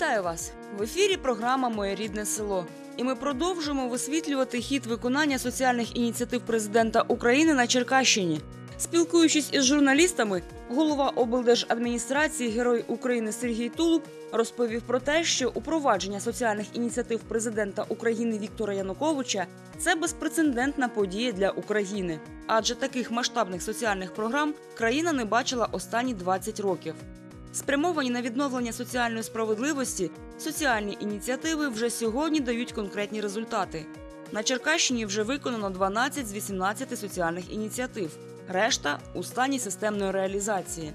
Вітаю вас! В ефірі програма Моє рідне село. І ми продовжуємо висвітлювати хід виконання соціальних ініціатив президента України на Черкащині. Спілкуючись із журналістами, голова облдержадміністрації Герой України Сергій Тулуб розповів про те, що упровадження соціальних ініціатив президента України Віктора Януковича це безпрецедентна подія для України, адже таких масштабних соціальних програм країна не бачила останні 20 років. Спрямовані на відновлення соціальної справедливості, соціальні ініціативи вже сьогодні дають конкретні результати. На Черкащині вже виконано 12 з 18 соціальних ініціатив. Решта у стані системної реалізації.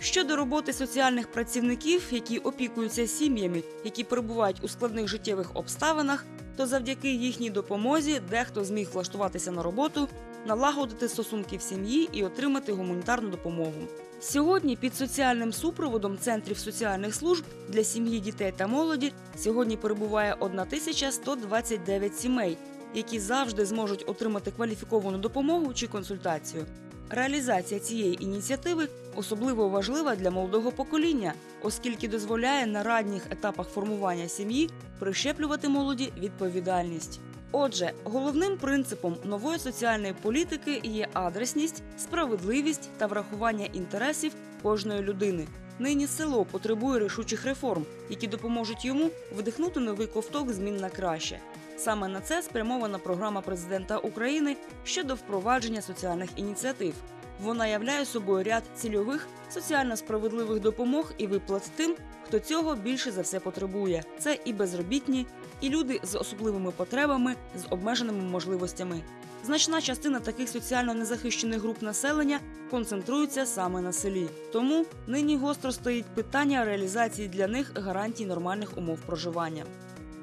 Щодо роботи соціальних працівників, які опікуються сім'ями, які перебувають у складних життєвих обставинах, то завдяки їхній допомозі дехто зміг влаштуватися на роботу, налагодити стосунки в сім'ї і отримати гуманітарну допомогу. Сьогодні під соціальним супроводом центрів соціальних служб для сім'ї, дітей та молоді сьогодні перебуває 1129 сімей, які завжди зможуть отримати кваліфіковану допомогу чи консультацію. Реалізація цієї ініціативи особливо важлива для молодого покоління, оскільки дозволяє на ранніх етапах формування сім'ї прищеплювати молоді відповідальність. Отже, головним принципом нової соціальної політики є адресність, справедливість та врахування інтересів кожної людини. Нині село потребує рішучих реформ, які допоможуть йому вдихнути новий ковток змін на краще. Саме на це спрямована програма президента України щодо впровадження соціальних ініціатив. Вона являє собою ряд цільових соціально справедливих допомог і виплат тим, хто цього більше за все потребує. Це і безробітні, і люди з особливими потребами, з обмеженими можливостями. Значна частина таких соціально незахищених груп населення концентрується саме на селі. Тому нині гостро стоїть питання реалізації для них гарантій нормальних умов проживання.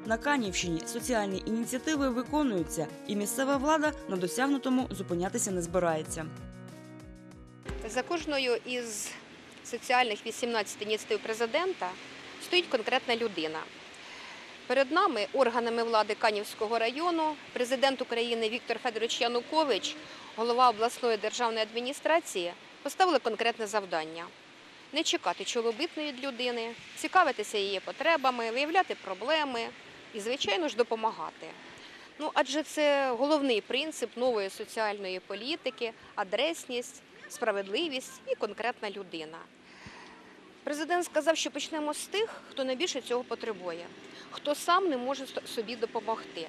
На Канівщині соціальні ініціативи виконуються, і місцева влада на досягнутому зупинятися не збирається. За кожною із соціальних 18 ініціатив президента стоїть конкретна людина. Перед нами, органами влади Канівського району, президент України Віктор Федорович Янукович, голова обласної державної адміністрації, поставили конкретне завдання не чекати чолобитну від людини, цікавитися її потребами, виявляти проблеми і, звичайно ж, допомагати. Ну, адже це головний принцип нової соціальної політики, адресність, справедливість і конкретна людина. Президент сказав, що почнемо з тих, хто найбільше цього потребує, хто сам не може собі допомогти.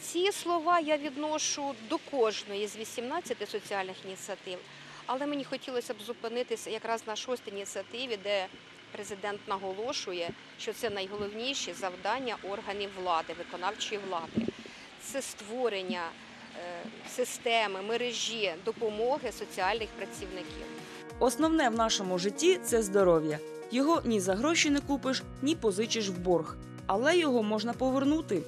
Ці слова я відношу до кожної з 18 соціальних ініціатив, але мені хотілося б зупинитися якраз на шостій ініціативі, де президент наголошує, що це найголовніші завдання органів влади, виконавчої влади. Це створення е, системи, мережі допомоги соціальних працівників. Основне в нашому житті це здоров'я. Його ні за гроші не купиш, ні позичиш в борг, але його можна повернути.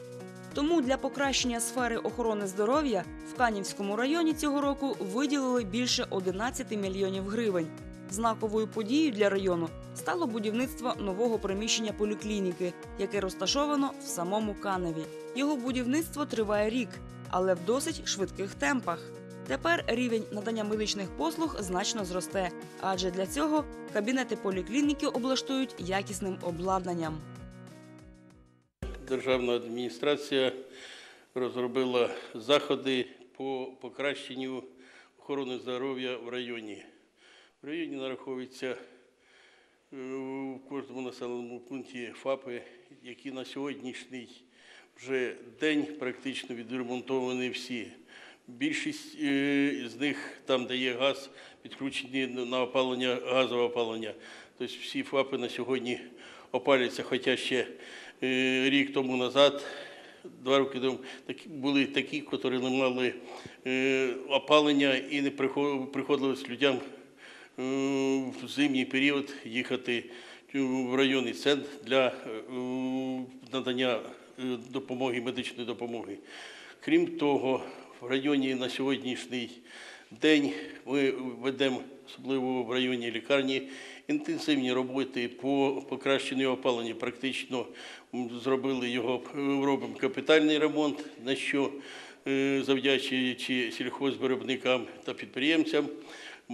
Тому для покращення сфери охорони здоров'я в Канівському районі цього року виділили більше 11 мільйонів гривень. Знаковою подією для району стало будівництво нового приміщення поліклініки, яке розташовано в самому Каневі. Його будівництво триває рік, але в досить швидких темпах. Тепер рівень надання медичних послуг значно зросте, адже для цього кабінети поліклініки облаштують якісним обладнанням. Державна адміністрація розробила заходи по покращенню охорони здоров'я в районі. В районі нараховується е, в кожному населеному пункті ФАПи, які на сьогоднішній вже день практично відремонтовані всі. Більшість е, з них там, де є газ, підключені на опалення, газове опалення. Тобто всі ФАПи на сьогодні опалюються, хоча ще е, рік тому назад, два роки тому, були такі, які не мали опалення і не приход- приходилось людям в зимній період їхати в районний центр для е, надання е, допомоги, медичної допомоги. Крім того, в районі на сьогоднішній день ми ведемо, особливо в районі лікарні, інтенсивні роботи по покращенню опалення. Практично зробили його, е, робимо капітальний ремонт, на що е, завдячуючи сільхозвиробникам та підприємцям,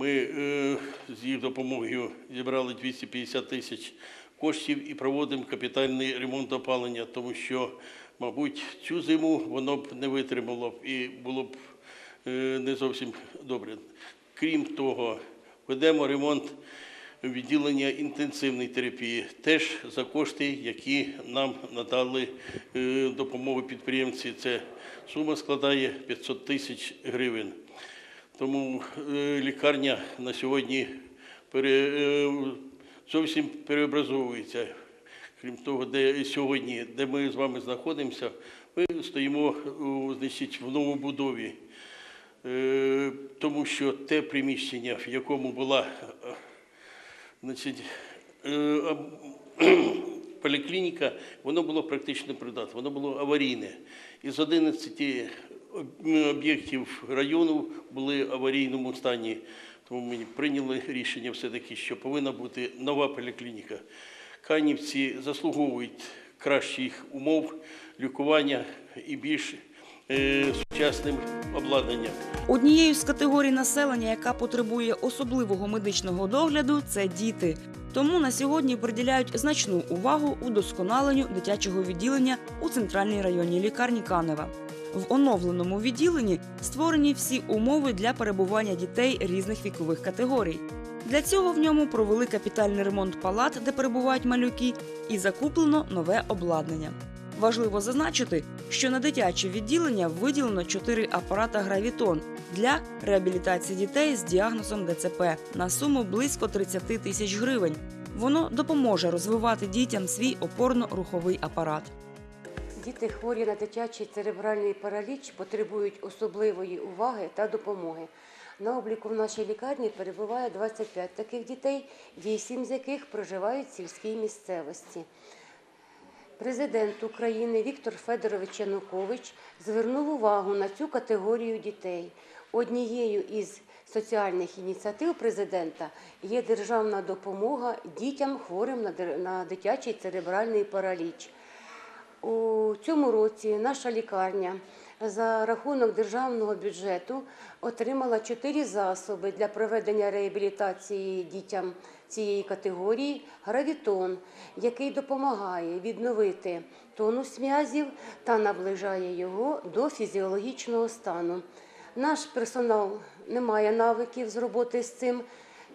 ми е, з їх допомогою зібрали 250 тисяч коштів і проводимо капітальний ремонт опалення, тому що, мабуть, цю зиму воно б не витримало і було б е, не зовсім добре. Крім того, ведемо ремонт відділення інтенсивної терапії, теж за кошти, які нам надали е, допомоги підприємці. Це сума складає 500 тисяч гривень. Тому е, лікарня на сьогодні пере, е, зовсім переобразовується. Крім того, де сьогодні, де ми з вами знаходимося, ми стоїмо значить, в новобудові. Е, Тому що те приміщення, в якому була значить, поліклініка, воно було практично придатне, воно було аварійне. Із 11 об- об'єктів району були в аварійному стані. Тому ми прийняли рішення все-таки, що повинна бути нова поліклініка. Канівці заслуговують кращих умов лікування і більш е, сучасним обладнанням. Однією з категорій населення, яка потребує особливого медичного догляду, це діти. Тому на сьогодні приділяють значну увагу удосконаленню дитячого відділення у центральній районній лікарні Канева. В оновленому відділенні створені всі умови для перебування дітей різних вікових категорій. Для цього в ньому провели капітальний ремонт палат, де перебувають малюки, і закуплено нове обладнання. Важливо зазначити, що на дитяче відділення виділено 4 апарата Гравітон для реабілітації дітей з діагнозом ДЦП на суму близько 30 тисяч гривень. Воно допоможе розвивати дітям свій опорно-руховий апарат. Діти хворі на дитячий церебральний параліч потребують особливої уваги та допомоги. На обліку в нашій лікарні перебуває 25 таких дітей, 8 з яких проживають в сільській місцевості. Президент України Віктор Федорович Янукович звернув увагу на цю категорію дітей. Однією із соціальних ініціатив президента є державна допомога дітям хворим на дитячий церебральний параліч. У цьому році наша лікарня за рахунок державного бюджету отримала чотири засоби для проведення реабілітації дітям цієї категорії гравітон, який допомагає відновити тонус м'язів та наближає його до фізіологічного стану. Наш персонал не має навиків з роботи з цим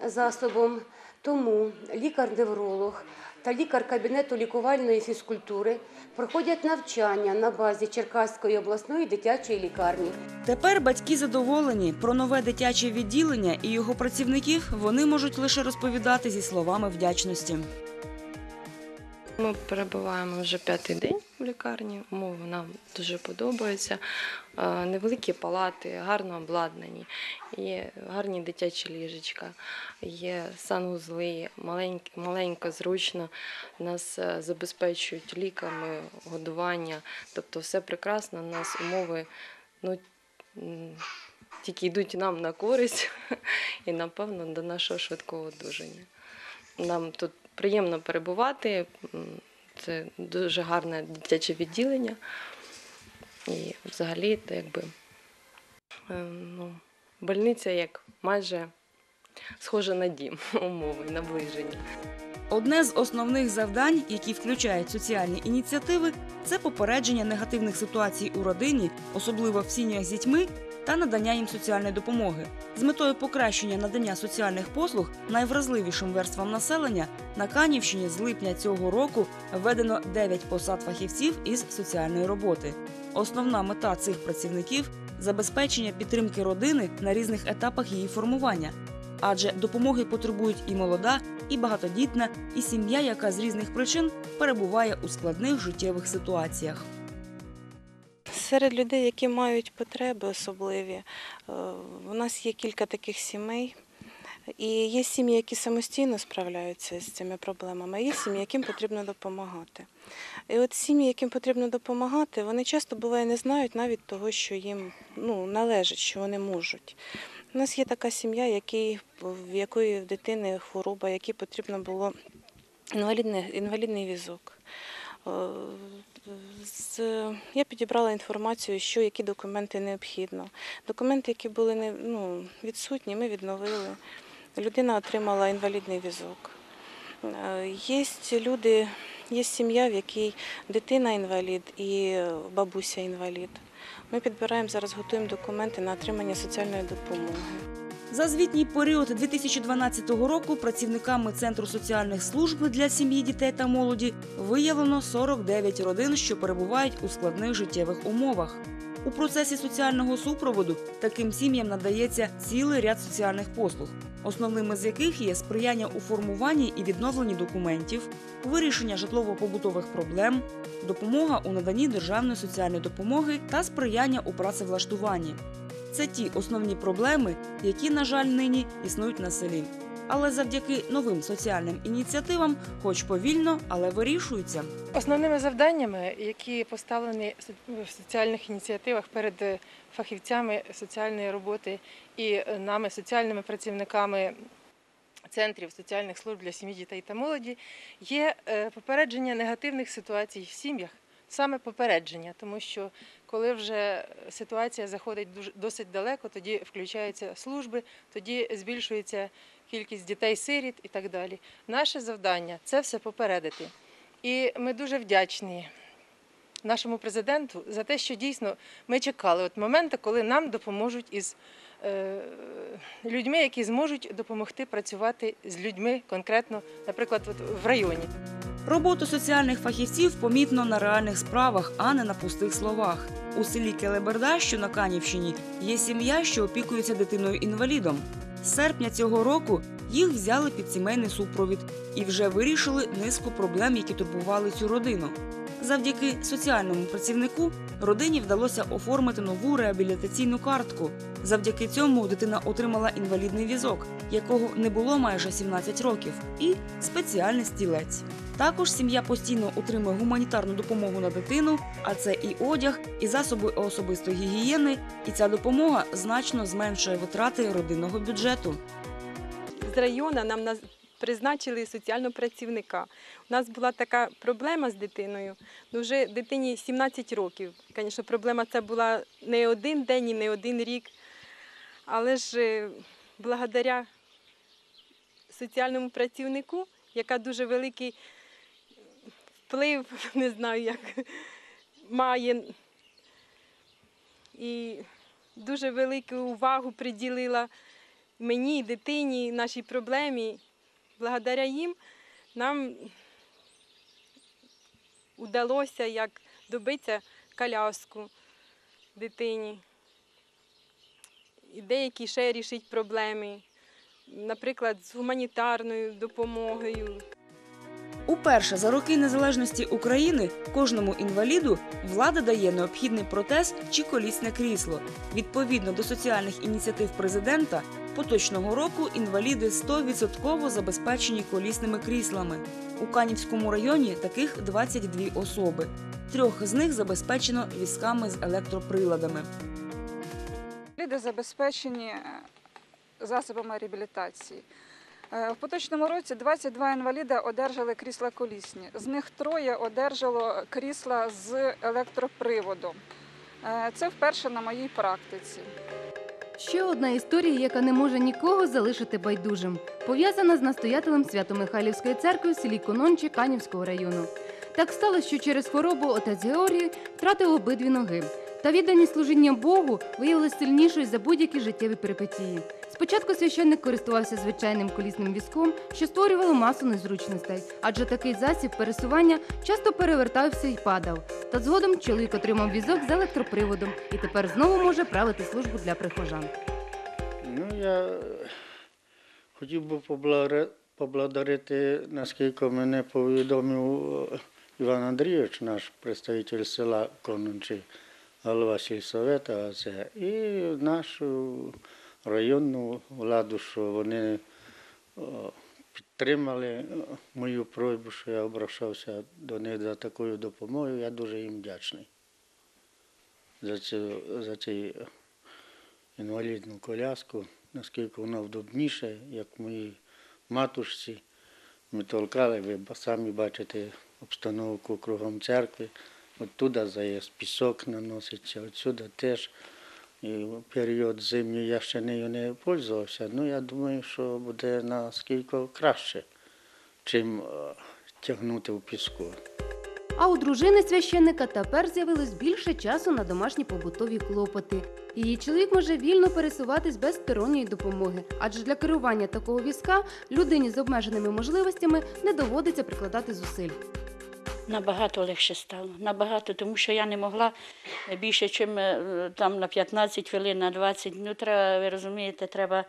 засобом, тому лікар-невролог та лікар кабінету лікувальної фізкультури проходять навчання на базі Черкаської обласної дитячої лікарні. Тепер батьки задоволені про нове дитяче відділення і його працівників вони можуть лише розповідати зі словами вдячності. Ми перебуваємо вже п'ятий день в лікарні. Умови нам дуже подобаються. Е, Невеликі палати, гарно обладнані, є гарні дитячі ліжечка, є санвузли, маленько, маленько, зручно. Нас е, забезпечують ліками, годування. Тобто все прекрасно. У нас умови ну, тільки йдуть нам на користь і, напевно, до нашого швидкого одужання. Нам тут приємно перебувати. Це дуже гарне дитяче відділення. І взагалі, то якби е, ну, больниця як майже схожа на дім, умови, наближення. Одне з основних завдань, які включають соціальні ініціативи, це попередження негативних ситуацій у родині, особливо в сім'ях з дітьми, та надання їм соціальної допомоги. З метою покращення надання соціальних послуг найвразливішим верствам населення на Канівщині з липня цього року введено 9 посад фахівців із соціальної роботи. Основна мета цих працівників забезпечення підтримки родини на різних етапах її формування. Адже допомоги потребують і молода, і багатодітна, і сім'я, яка з різних причин перебуває у складних життєвих ситуаціях. Серед людей, які мають потреби особливі, е, у нас є кілька таких сімей. І є сім'ї, які самостійно справляються з цими проблемами, є сім'ї, яким потрібно допомагати. І от сім'ї, яким потрібно допомагати, вони часто буває не знають навіть того, що їм ну, належить, що вони можуть. У нас є така сім'я, який, в якої в дитини хвороба, якій потрібно було інвалідний, інвалідний візок. Е, Я підібрала інформацію, що які документи необхідно. Документи, які були не, ну, відсутні, ми відновили. Людина отримала інвалідний візок. Е, Є люди, є сім'я, в якій дитина інвалід і бабуся інвалід. Ми підбираємо зараз, готуємо документи на отримання соціальної допомоги. За звітній період 2012 року працівниками Центру соціальних служб для сім'ї, дітей та молоді виявлено 49 родин, що перебувають у складних життєвих умовах. У процесі соціального супроводу таким сім'ям надається цілий ряд соціальних послуг, основними з яких є сприяння у формуванні і відновленні документів, вирішення житлово-побутових проблем, допомога у наданні державної соціальної допомоги та сприяння у працевлаштуванні. Це ті основні проблеми, які, на жаль, нині існують на селі. Але завдяки новим соціальним ініціативам, хоч повільно, але вирішуються. Основними завданнями, які поставлені в соціальних ініціативах перед е, фахівцями соціальної роботи і е, нами, соціальними працівниками центрів соціальних служб для сім'ї, дітей та молоді, є е, попередження негативних ситуацій в сім'ях, саме попередження, тому що коли вже ситуація заходить досить далеко, тоді включаються служби, тоді збільшується кількість дітей-сиріт і так далі. Наше завдання це все попередити. І ми дуже вдячні нашому президенту за те, що дійсно ми чекали от моменту, коли нам допоможуть із е, людьми, які зможуть допомогти працювати з людьми конкретно, наприклад, в районі. Роботу соціальних фахівців помітно на реальних справах, а не на пустих словах. У селі Келеберда, що на Канівщині, є сім'я, що опікується дитиною-інвалідом. З серпня цього року їх взяли під сімейний супровід і вже вирішили низку проблем, які турбували цю родину. Завдяки соціальному працівнику родині вдалося оформити нову реабілітаційну картку. Завдяки цьому дитина отримала інвалідний візок, якого не було майже 17 років, і спеціальний стілець. Також сім'я постійно отримує гуманітарну допомогу на дитину, а це і одяг, і засоби особистої гігієни. І ця допомога значно зменшує витрати родинного бюджету. з району нам призначили соціального працівника. У нас була така проблема з дитиною. Ну, вже дитині 17 років. Звісно, проблема ця була не один день і не один рік. Але ж е, благодаря соціальному працівнику, яка дуже великий вплив, не знаю, як має. І дуже велику увагу приділила мені, дитині, нашій проблемі, благодаря їм нам вдалося як добитися коляску дитині. І деякі ще рішить проблеми, наприклад, з гуманітарною допомогою. Уперше за роки незалежності України кожному інваліду влада дає необхідний протез чи колісне крісло. Відповідно до соціальних ініціатив президента, поточного року інваліди 100% забезпечені колісними кріслами. У Канівському районі таких 22 особи. Трьох з них забезпечено візками з електроприладами. Люди забезпечені е, засобами реабілітації. Е, В поточному році 22 інваліда одержали крісла колісні. З них троє одержало крісла з електроприводом. Е, Це вперше на моїй практиці. Ще одна історія, яка не може нікого залишити байдужим, пов'язана з настоятелем Свято-Михайлівської церкви в селі Кононче Канівського району. Так сталося, що через хворобу отець Георгій втратив обидві ноги. Та відданість служіння Богу виявилася сильнішою за будь-які життєві перипетії. Спочатку священник користувався звичайним колісним візком, що створювало масу незручностей, адже такий засіб пересування часто перевертався і падав. Та згодом чоловік отримав візок з електроприводом і тепер знову може правити службу для прихожан. Ну, я е, хотів би поблагодарити, наскільки мене повідомив е, Іван Андрійович, наш представитель села Конончі, голова сільсовета, і нашу районну владу, що вони е, підтримали е, мою просьбу, що я обращався до них за такою допомогою. Я дуже їм вдячний за цю, за цей інвалідну коляску, наскільки вона вдобніша, як моїй матушці. Ми толкали, ви самі бачите, обстановку кругом церкви. Оттуда заїзд пісок наноситься, отсюди теж. І в період зимній я ще нею не пользувався. Ну, я думаю, що буде наскільки краще, чим е, тягнути в піску. А у дружини священника тепер з'явилось більше часу на домашні побутові клопоти. Її чоловік може вільно пересуватись без сторонньої допомоги, адже для керування такого візка людині з обмеженими можливостями не доводиться прикладати зусиль. Набагато легше стало. Набагато, тому що я не могла більше, ніж там на 15 хвилин, на 20. Ну, треба, ви розумієте, треба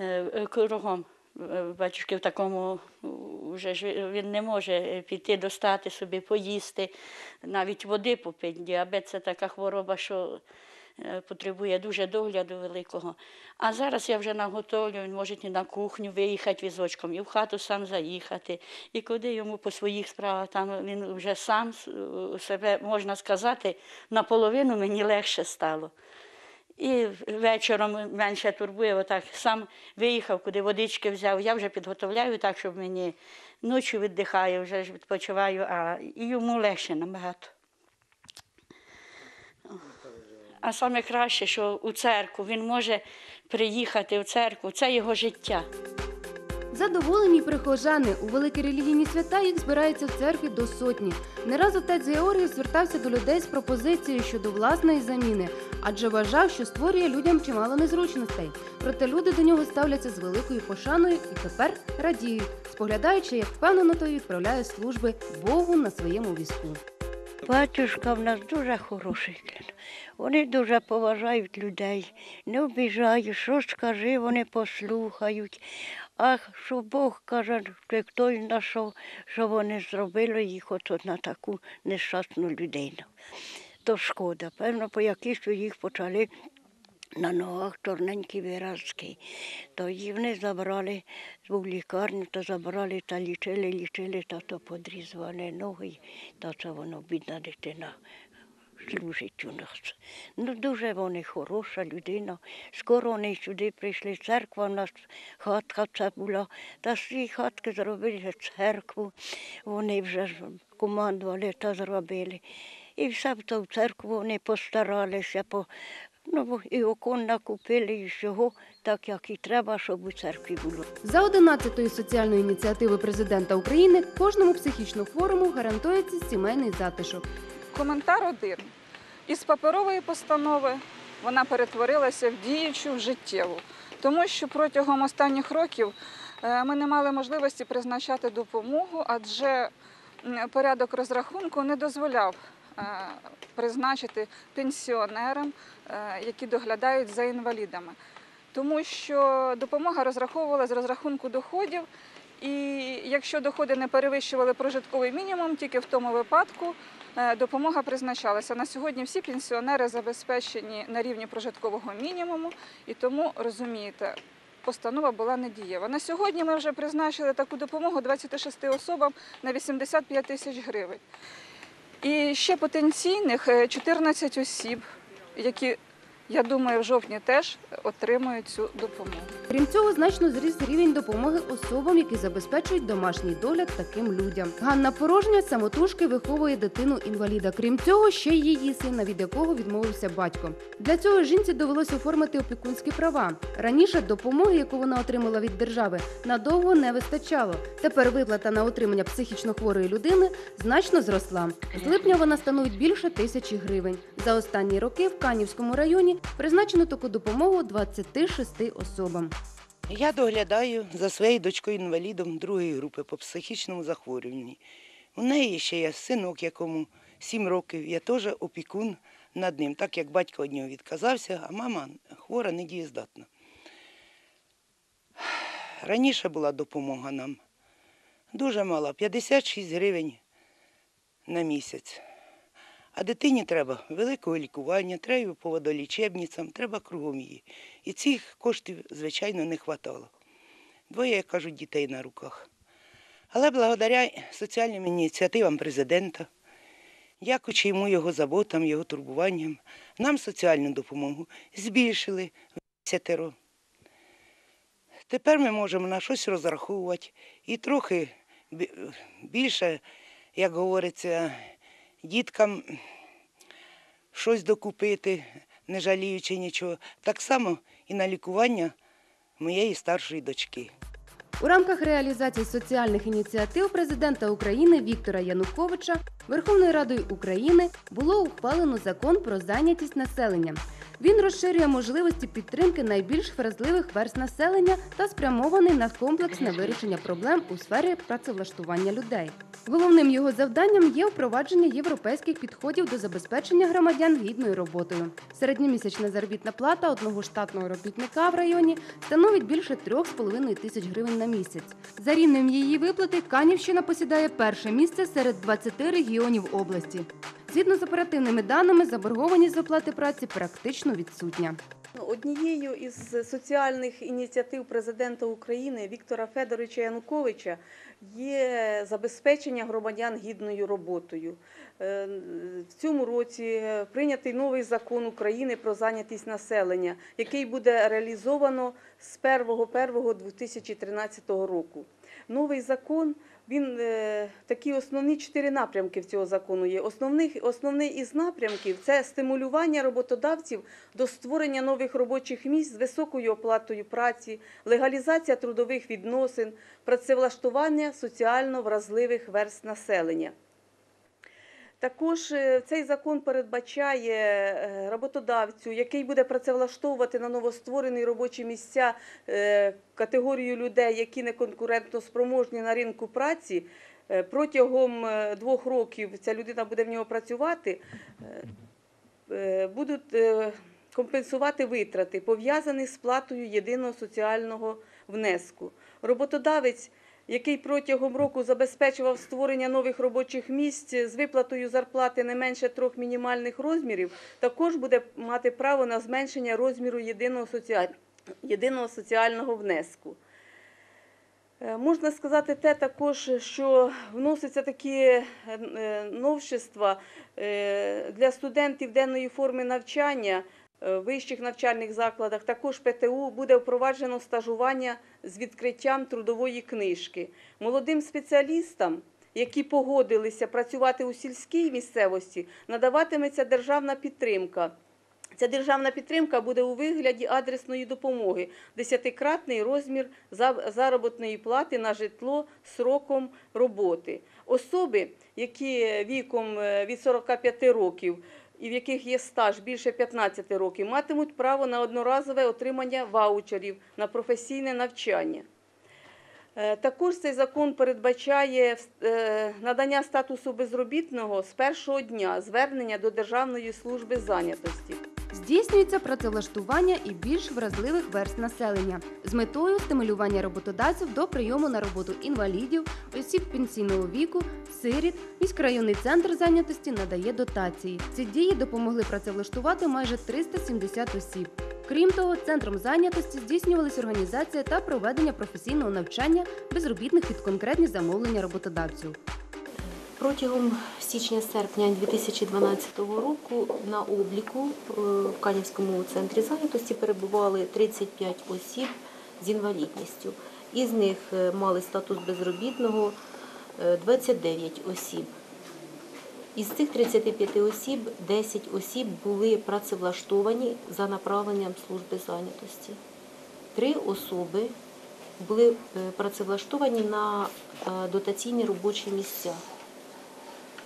е, кругом. Е, Батюшки в такому вже ж він не може піти достати собі, поїсти, навіть води попити. Діабет це така хвороба, що е, потребує дуже догляду великого. А зараз я вже наготовлю, він може і на кухню виїхати візочком, і в хату сам заїхати, і куди йому по своїх справах. Там він вже сам себе, можна сказати, наполовину мені легше стало. І вечором менше турбує, отак сам виїхав, куди водички взяв. Я вже підготовляю так, щоб мені ночі віддихаю, вже відпочиваю, а йому легше набагато. А саме краще, що у церкву він може приїхати в церкву, це його життя. Задоволені прихожани у великі релігійні свята їх збирається в церкві до сотні. Не раз отець Георгій звертався до людей з пропозицією щодо власної заміни, адже вважав, що створює людям чимало незручностей. Проте люди до нього ставляться з великою пошаною і тепер радіють, споглядаючи, як впевнено той відправляє служби Богу на своєму візку. Батюшка в нас дуже хороший. Вони дуже поважають людей, не обіжають, що скажи, вони послухають. А що Бог каже, хто й знайшов, що вони зробили їх от на таку нещасну людину. То шкода. Певно, по якісь їх почали на ногах чорненькі виразки. То їх вони забрали в лікарню, то забрали та лічили, лічили, та то подрізували ноги, та це воно бідна дитина. Служить у нас. Ну дуже вони хороша людина. Скоро вони сюди прийшли. Церква у нас хатка це була. Та цієї хатки зробили церкву. Вони вже командували та зробили. І все в церкву вони постаралися. По, ну, і окон накупили, і всього, так як і треба, щоб у церкві було. За 11-ї соціальної ініціативи президента України кожному психічно хворому гарантується сімейний затишок. Коментар один. Із паперової постанови вона перетворилася в діючу в життєву, тому що протягом останніх років е, ми не мали можливості призначати допомогу, адже порядок розрахунку не дозволяв призначити пенсіонерам, е, які доглядають за інвалідами. Тому що допомога розраховувала з розрахунку доходів, і якщо доходи не перевищували прожитковий мінімум, тільки в тому випадку е, допомога призначалася. На сьогодні всі пенсіонери забезпечені на рівні прожиткового мінімуму, і тому розумієте. Постанова була недієва. На сьогодні ми вже призначили таку допомогу 26 особам на 85 тисяч гривень. І ще потенційних е, 14 осіб, які, я думаю, в жовтні теж отримують цю допомогу. Крім цього, значно зріс рівень допомоги особам, які забезпечують домашній догляд таким людям. Ганна Порожня самотужки виховує дитину інваліда. Крім цього, ще й її сина, від якого відмовився батько. Для цього жінці довелося оформити опікунські права. Раніше допомоги, яку вона отримала від держави, надовго не вистачало. Тепер виплата на отримання психічно хворої людини значно зросла. З липня вона становить більше тисячі гривень. За останні роки в Канівському районі призначено таку допомогу 26 особам. Я доглядаю за своєю дочкою інвалідом другої групи по психічному захворюванні. У неї ще є синок, якому 7 років. Я теж опікун над ним, так як батько від нього відказався, а мама хвора, недієздатна. Раніше була допомога нам. Дуже мала, 56 гривень на місяць. А дитині треба великого лікування, треба по водолічебницям, треба кругом її. І цих коштів, звичайно, не вистачало. Двоє, як кажуть, дітей на руках. Але благодаря соціальним ініціативам президента, дякуючи йому його заботам, його турбуванням, нам соціальну допомогу збільшили в десятеро. Тепер ми можемо на щось розраховувати і трохи більше, як говориться, діткам щось докупити, не жаліючи нічого. Так само і на лікування моєї старшої дочки. У рамках реалізації соціальних ініціатив президента України Віктора Януковича Верховною Радою України було ухвалено закон про зайнятість населення. Він розширює можливості підтримки найбільш вразливих верст населення та спрямований на комплексне вирішення проблем у сфері працевлаштування людей. Головним його завданням є впровадження європейських підходів до забезпечення громадян гідною роботою. Середньомісячна заробітна плата одного штатного робітника в районі становить більше 3,5 тисяч гривень на місяць. За рівнем її виплати Канівщина посідає перше місце серед 20 регіонів області. Згідно з оперативними даними, заборгованість з оплати праці практично відсутня. Однією із соціальних ініціатив президента України Віктора Федоровича Януковича є забезпечення громадян гідною роботою. Е, В цьому році прийнятий новий закон України про зайнятість населення, який буде реалізовано з 1.1.2013 року. Новий закон він е, такі основні чотири напрямки в цього закону є. Основних, основний із напрямків це стимулювання роботодавців до створення нових робочих місць з високою оплатою праці, легалізація трудових відносин, працевлаштування соціально вразливих верст населення. Також е, цей закон передбачає е, роботодавцю, який буде працевлаштовувати на новостворені робочі місця е, категорію людей, які не конкурентно спроможні на ринку праці. Протягом двох років ця людина буде в нього працювати, будуть компенсувати витрати, пов'язані з сплатою єдиного соціального внеску. Роботодавець який протягом року забезпечував створення нових робочих місць з виплатою зарплати не менше трьох мінімальних розмірів, також буде мати право на зменшення розміру єдиного, єдиного соціального внеску. Е, Можна сказати те також, що вносяться такі е, е, новшества для студентів денної форми навчання вищих навчальних закладах. Також ПТУ буде впроваджено стажування з відкриттям трудової книжки. Молодим спеціалістам, які погодилися працювати у сільській місцевості, надаватиметься державна підтримка. Ця державна підтримка буде у вигляді адресної допомоги, десятикратний розмір заробітної плати на житло сроком роботи. Особи, які віком е, від 45 років і в яких є стаж більше 15 років, матимуть право на одноразове отримання ваучерів на професійне навчання. Е, Також цей закон передбачає е, надання статусу безробітного з першого дня звернення до Державної служби зайнятості. Здійснюється працевлаштування і більш вразливих верст населення з метою стимулювання роботодавців до прийому на роботу інвалідів, осіб пенсійного віку, сиріт. Міськрайонний центр зайнятості надає дотації. Ці дії допомогли працевлаштувати майже 370 осіб. Крім того, центром зайнятості здійснювалась організація та проведення професійного навчання безробітних під конкретні замовлення роботодавців. Протягом січня-серпня 2012 року на обліку е, в Канівському центрі зайнятості перебували 35 осіб з інвалідністю. Із них е, мали статус безробітного е, 29 осіб. Із цих 35 осіб 10 осіб були працевлаштовані за направленням служби зайнятості. Три особи були е, працевлаштовані на е, дотаційні робочі місця.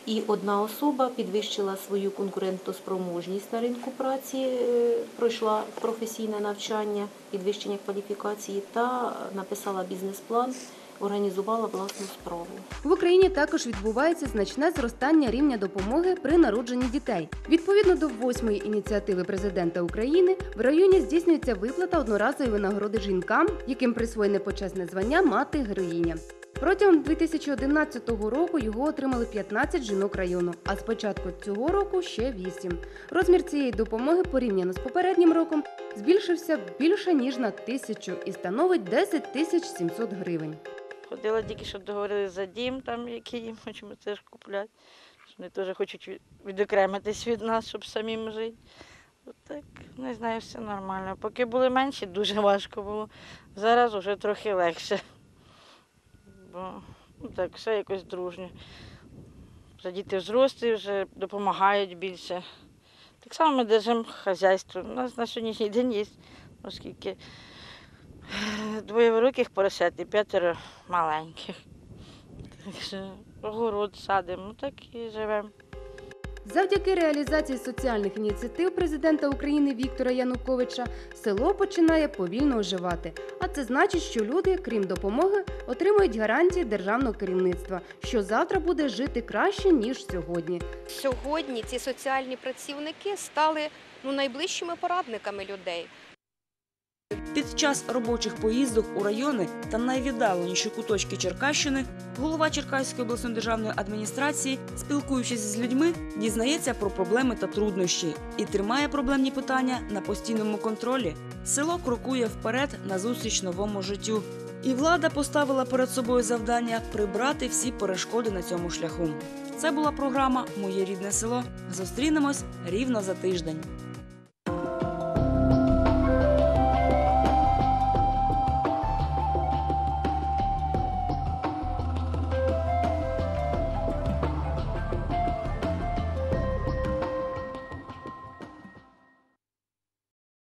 І одна особа підвищила свою конкурентоспроможність на ринку праці, е, пройшла професійне навчання, підвищення кваліфікації та написала бізнес-план, організувала власну справу. В Україні також відбувається значне зростання рівня допомоги при народженні дітей. Відповідно до восьмої ініціативи президента України в районі здійснюється виплата одноразової винагороди жінкам, яким присвоєне почесне звання мати героїня. Протягом 2011 року його отримали 15 жінок району, а з початку цього року ще 8. Розмір цієї допомоги порівняно з попереднім роком збільшився більше ніж на тисячу і становить 10 тисяч 700 гривень. Ходила тільки, що договорилися за дім, там, який їм хочемо теж купляти. Вони теж хочуть відокремитись від нас, щоб самим жити. От Так, не знаю, все нормально. Поки були менші, дуже важко було. Зараз вже трохи легше. Бо ну, так, все якось дружньо. Вже діти взрослі, вже допомагають більше. Так само ми держимо хазяйство. У нас на сьогоднішній день є, оскільки е, двоє великих поросят і п'ятеро маленьких. Так що огород садимо, так і живемо. Завдяки реалізації соціальних ініціатив президента України Віктора Януковича село починає повільно оживати. А це значить, що люди, крім допомоги, отримують гарантії державного керівництва, що завтра буде жити краще ніж сьогодні. Сьогодні ці соціальні працівники стали ну, найближчими порадниками людей. Під час робочих поїздок у райони та найвіддаленіші куточки Черкащини голова Черкаської обласної державної адміністрації, спілкуючись з людьми, дізнається про проблеми та труднощі і тримає проблемні питання на постійному контролі. Село крокує вперед назустріч новому життю. І влада поставила перед собою завдання прибрати всі перешкоди на цьому шляху. Це була програма Моє рідне село. Зустрінемось рівно за тиждень.